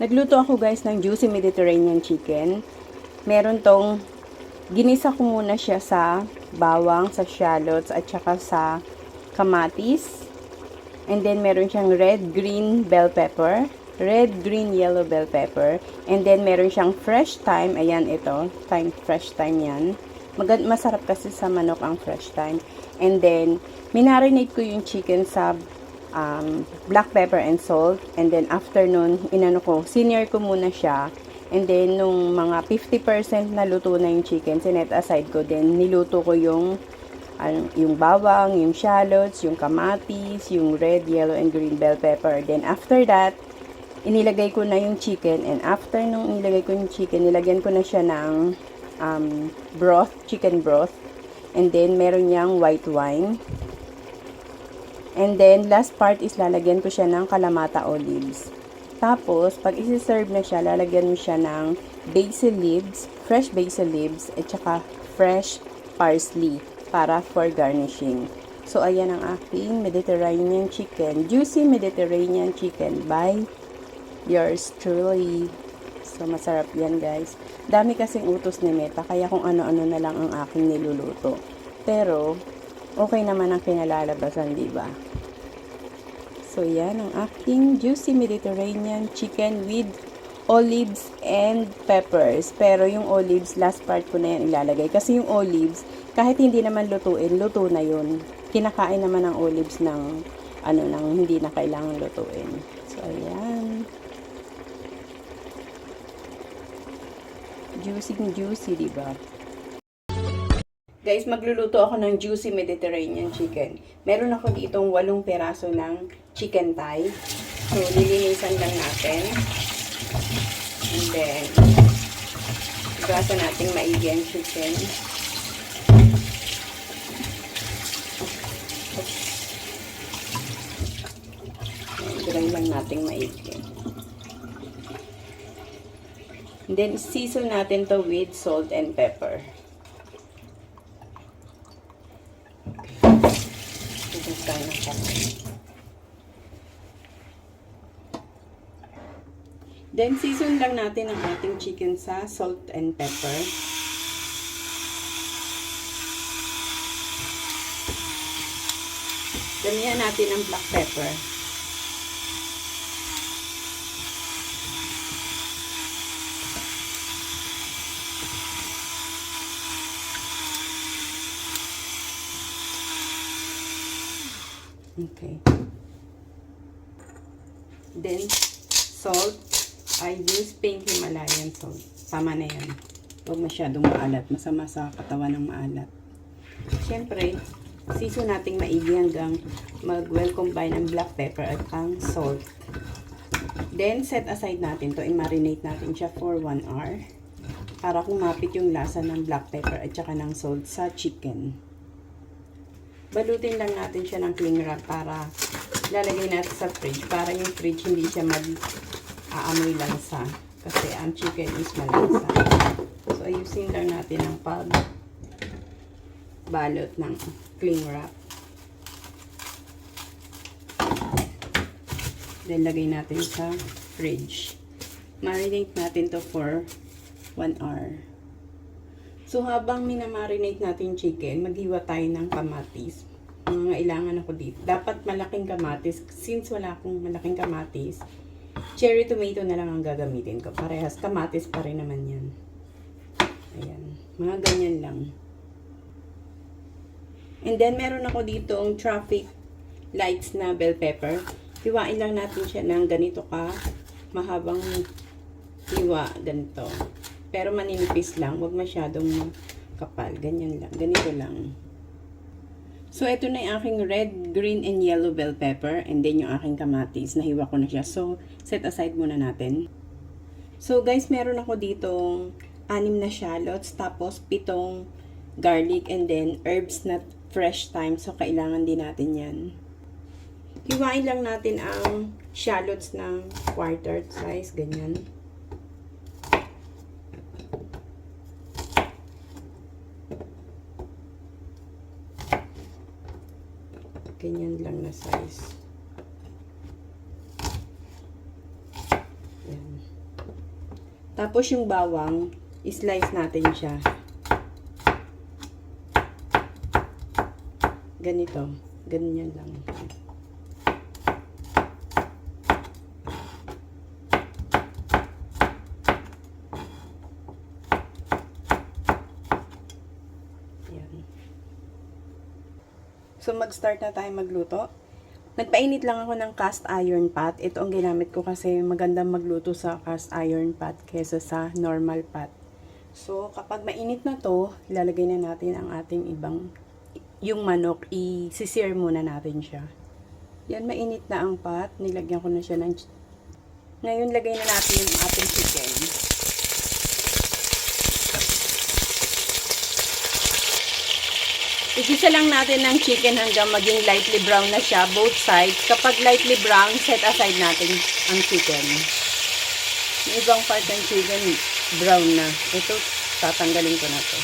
Nagluto ako guys ng juicy Mediterranean chicken. Meron tong, ginisa ko muna siya sa bawang, sa shallots, at saka sa kamatis. And then meron siyang red, green bell pepper. Red, green, yellow bell pepper. And then meron siyang fresh thyme. Ayan ito. Thyme, fresh thyme yan. Magand masarap kasi sa manok ang fresh thyme. And then, minarinate ko yung chicken sa um, black pepper and salt. And then, after nun, inano ko, senior ko muna siya. And then, nung mga 50% na luto na yung chicken, sinet aside ko din, niluto ko yung ano, yung bawang, yung shallots, yung kamatis, yung red, yellow, and green bell pepper. Then, after that, inilagay ko na yung chicken. And after nung inilagay ko yung chicken, nilagyan ko na siya ng um, broth, chicken broth. And then, meron niyang white wine. And then, last part is lalagyan ko siya ng kalamata olives. Tapos, pag isi-serve na siya, lalagyan mo siya ng basil leaves, fresh basil leaves, at saka fresh parsley para for garnishing. So, ayan ang aking Mediterranean chicken. Juicy Mediterranean chicken by yours truly. So, masarap yan, guys. Dami kasing utos ni Meta, kaya kung ano-ano na lang ang aking niluluto. Pero, okay naman ang kinalalabasan, di ba? So, yan ang aking juicy Mediterranean chicken with olives and peppers. Pero yung olives, last part ko na yan ilalagay. Kasi yung olives, kahit hindi naman lutuin, luto na yun. Kinakain naman ang olives ng ano nang hindi na kailangan lutuin. So, ayan. Juicy juicy, di ba? Guys, magluluto ako ng juicy Mediterranean chicken. Meron ako ditong walong peraso ng chicken thigh. So, nilinisan lang natin. And then, gasa natin maigi ang chicken. Dry lang natin maigi. And then, season natin to with salt and pepper. Ito tayo ng kamay. Then, season lang natin ang ating chicken sa salt and pepper. Damihan natin ang black pepper. Okay. Then, salt. I use pink Himalayan salt. Tama na yan. Huwag masyadong maalat. Masama sa katawan ng maalat. Siyempre, season nating maigi hanggang mag-well combine ang black pepper at ang salt. Then, set aside natin to I-marinate natin siya for 1 hour para kumapit yung lasa ng black pepper at saka ng salt sa chicken. Balutin lang natin siya ng cling wrap para lalagay natin sa fridge para yung fridge hindi siya mag aamoy lansa kasi ang chicken is malansa. So, ayusin lang natin ang pag balot ng cling wrap. Then, lagay natin sa fridge. Marinate natin to for 1 hour. So, habang minamarinate natin chicken, maghiwa tayo ng kamatis. Mga ilangan ako dito. Dapat malaking kamatis. Since wala akong malaking kamatis, cherry tomato na lang ang gagamitin ko. Parehas kamatis pa rin naman yan. Ayan. Mga ganyan lang. And then, meron ako dito ang traffic lights na bell pepper. Hiwain lang natin siya ng ganito ka mahabang hiwa. Ganito. Pero maninipis lang. Huwag masyadong kapal. Ganyan lang. Ganito lang. So, ito na yung aking red, green, and yellow bell pepper. And then, yung aking kamatis. Nahiwa ko na siya. So, set aside muna natin. So, guys, meron ako ditong anim na shallots. Tapos, pitong garlic. And then, herbs na fresh thyme. So, kailangan din natin yan. Hiwain lang natin ang shallots ng quarter size. Ganyan. Ganyan lang na size. Yan. Tapos yung bawang, slice natin siya. Ganito. Ganyan lang. Yan. So, mag-start na tayo magluto. Nagpainit lang ako ng cast iron pot. Ito ang ginamit ko kasi magandang magluto sa cast iron pot kesa sa normal pot. So, kapag mainit na to, ilalagay na natin ang ating ibang, yung manok, i-sear muna natin siya. Yan, mainit na ang pot. Nilagyan ko na siya ng... Ngayon, lagay na natin yung ating chicken. Igisa lang natin ng chicken hanggang maging lightly brown na siya, both sides. Kapag lightly brown, set aside natin ang chicken. Yung ibang part ng chicken, brown na. Ito, tatanggalin ko na to.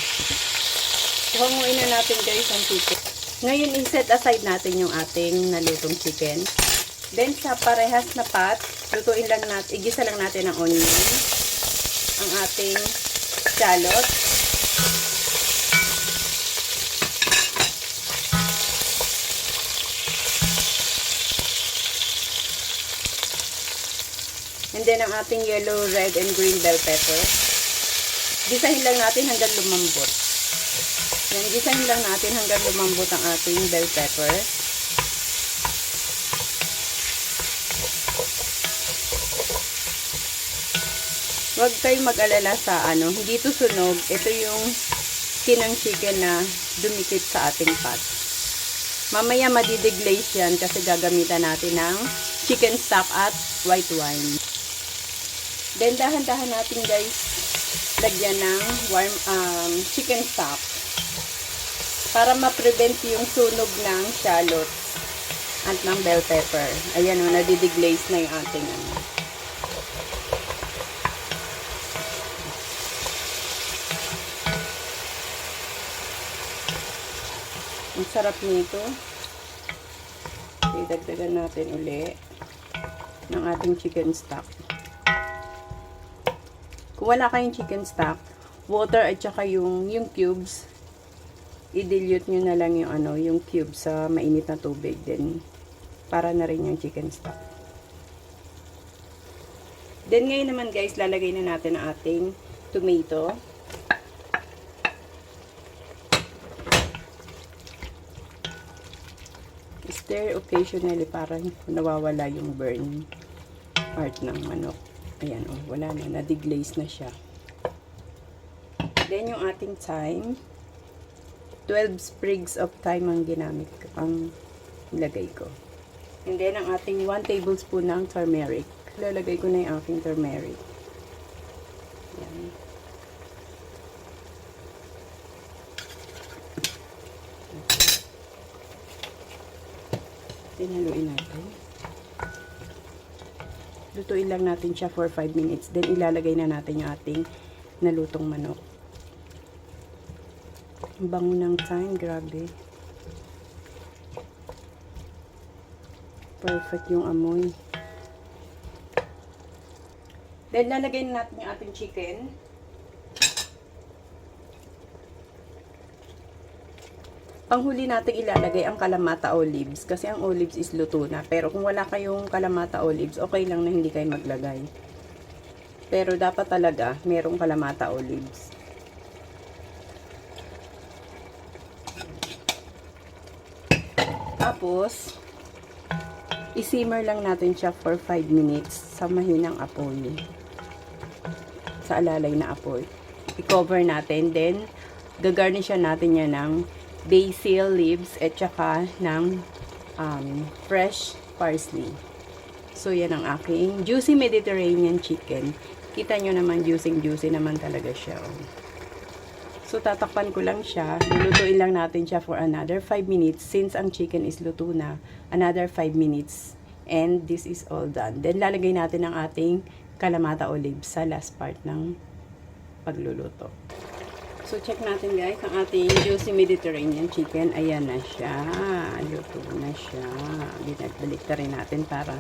Hanguin na natin guys ang chicken. Ngayon, i-set aside natin yung ating nalutong chicken. Then, sa parehas na pot, lutuin lang natin, igisa lang natin ang onion, ang ating shallot, And then, ang ating yellow, red, and green bell pepper. Gisahin lang natin hanggang lumambot. Yan, gisahin lang natin hanggang lumambot ang ating bell pepper. Huwag kayong mag-alala sa ano, hindi to sunog. Ito yung kinang chicken na dumikit sa ating pot. Mamaya madideglaze yan kasi gagamitan natin ng chicken stock at white wine. Then, dahan-dahan natin guys, lagyan ng warm um, chicken stock para ma-prevent yung sunog ng shallots at ng bell pepper. Ayan o, nadideglaze na yung ating ano. Ang sarap nito. Idagdagan natin uli ng ating chicken stock. Kung wala kayong chicken stock, water at saka yung, yung cubes, i-dilute nyo na lang yung, ano, yung cubes sa mainit na tubig. Then, para na rin yung chicken stock. Then, ngayon naman guys, lalagay na natin ang ating tomato. Stir occasionally para nawawala yung burn part ng manok. Ayan, oh, wala na. Nadiglaze na siya. Then, yung ating thyme. 12 sprigs of thyme ang ginamit ko, ang ilagay ko. And then, ang ating 1 tablespoon ng turmeric. Lalagay ko na yung aking turmeric. Ayan. Tinaluin natin. Lutuin lang natin siya for 5 minutes. Then, ilalagay na natin yung ating nalutong manok. Ang bango ng time. Grabe. Perfect yung amoy. Then, lalagay na natin yung ating chicken. Panghuli natin ilalagay ang kalamata olives kasi ang olives is luto na. Pero kung wala kayong kalamata olives, okay lang na hindi kayo maglagay. Pero dapat talaga merong kalamata olives. Tapos, isimmer lang natin siya for 5 minutes sa mahinang apoy. Sa alalay na apoy. I-cover natin. Then, gagarnishan natin yan ng basil leaves at saka ng um, fresh parsley. So, yan ang aking juicy Mediterranean chicken. Kita nyo naman, juicy-juicy naman talaga siya. oh. So, tatakpan ko lang siya. Lulutuin lang natin siya for another 5 minutes. Since ang chicken is luto na, another 5 minutes. And this is all done. Then, lalagay natin ang ating kalamata olives sa last part ng pagluluto. So, check natin guys, ang ating juicy Mediterranean chicken. Ayan na siya. Luto na siya. Binagbalik rin natin para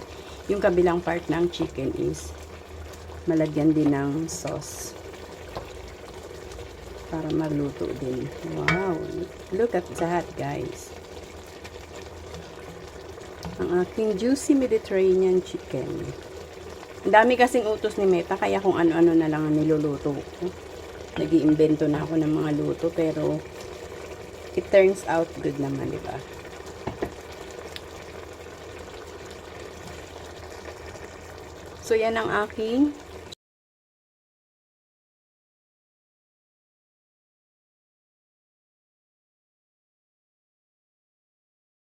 yung kabilang part ng chicken is malagyan din ng sauce. Para magluto din. Wow! Look at that, guys. Ang aking juicy Mediterranean chicken. Ang dami kasing utos ni Meta, kaya kung ano-ano na lang ang niluluto ko. Nag-iimbento na ako ng mga luto, pero it turns out good naman, di ba? So, yan ang aking